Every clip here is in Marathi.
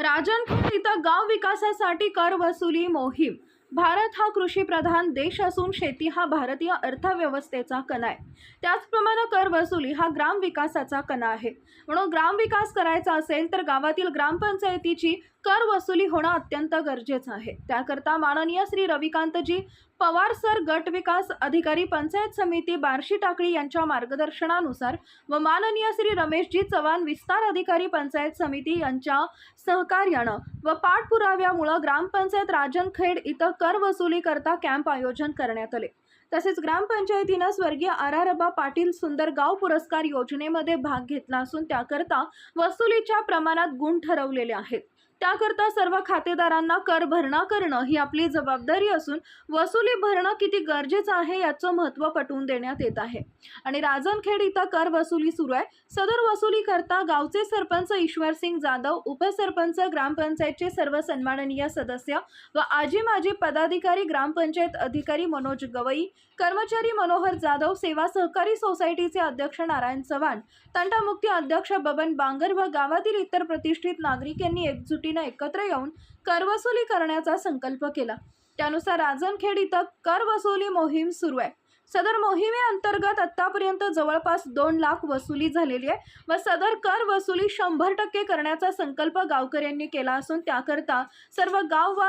राजनखेड इथं गाव विकासासाठी कर वसुली मोहीम. भारत हा कृषीप्रधान देश असून शेती हा भारतीय अर्थव्यवस्थेचा कणा आहे. त्याचप्रमाणे कर वसुली हा ग्राम विकासाचा कणा आहे. म्हणून ग्राम विकास करायचा असेल तर गावातील ग्रामपंचायतीची कर वसुली होणं अत्यंत गरजेचं आहे. त्याकरता माननीय श्री रविकांतजी पवार सर गट विकास अधिकारी पंचायत समिती बार्शी टाकळी यांच्या मार्गदर्शनानुसार व माननीय श्री रमेशजी चव्हाण विस्तार अधिकारी पंचायत समिती यांच्या सहकार्यानं व पाठपुराव्यामुळं ग्रामपंचायत राजनखेड इथं कर वसुली करता कॅम्प आयोजन करण्यात आले. तसेच ग्रामपंचायतीनं स्वर्गीय आर पाटील सुंदर गाव पुरस्कार योजनेमध्ये भाग घेतला असून त्याकरता वसुलीच्या प्रमाणात गुण ठरवलेले आहेत. त्याकरता सर्व खातेदारांना कर भरणा करणं ही आपली जबाबदारी असून वसुली भरणं किती गरजेचं आहे याचं महत्त्व पटवून देण्यात येत आहे. आणि राजनखेड इथं कर वसुली सुरू आहे. सदर वसुली करता गावचे सरपंच ईश्वरसिंग जाधव उपसरपंच ग्रामपंचायतचे सर्व सन्माननीय सदस्य व आजी माजी पदाधिकारी ग्रामपंचायत अधिकारी मनोज गवई कर्मचारी मनोहर जाधव सेवा सहकारी सोसायटीचे अध्यक्ष नारायण चव्हाण तंटामुक्ती अध्यक्ष बबन बांगर व गावातील इतर प्रतिष्ठित नागरिक यांनी एकजुटीनं एकत्र येऊन करवसुली करण्याचा संकल्प केला. त्यानुसार राजनखेड इथं करवसुली मोहीम सुरू आहे. सदर मोहिमेअंतर्गत आतापर्यंत जवळपास दोन लाख वसुली झालेली आहे व सदर कर वसुली शंभर टक्के करण्याचा संकल्प गावकऱ्यांनी केला असून त्याकरता सर्व गाव व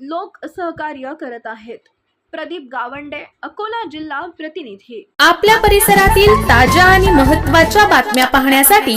लोक सहकार्य करत आहेत. प्रदीप गावंडे अकोला जिल्हा प्रतिनिधी. आपल्या परिसरातील ताज्या आणि महत्त्वाच्या बातम्या पाहण्यासाठी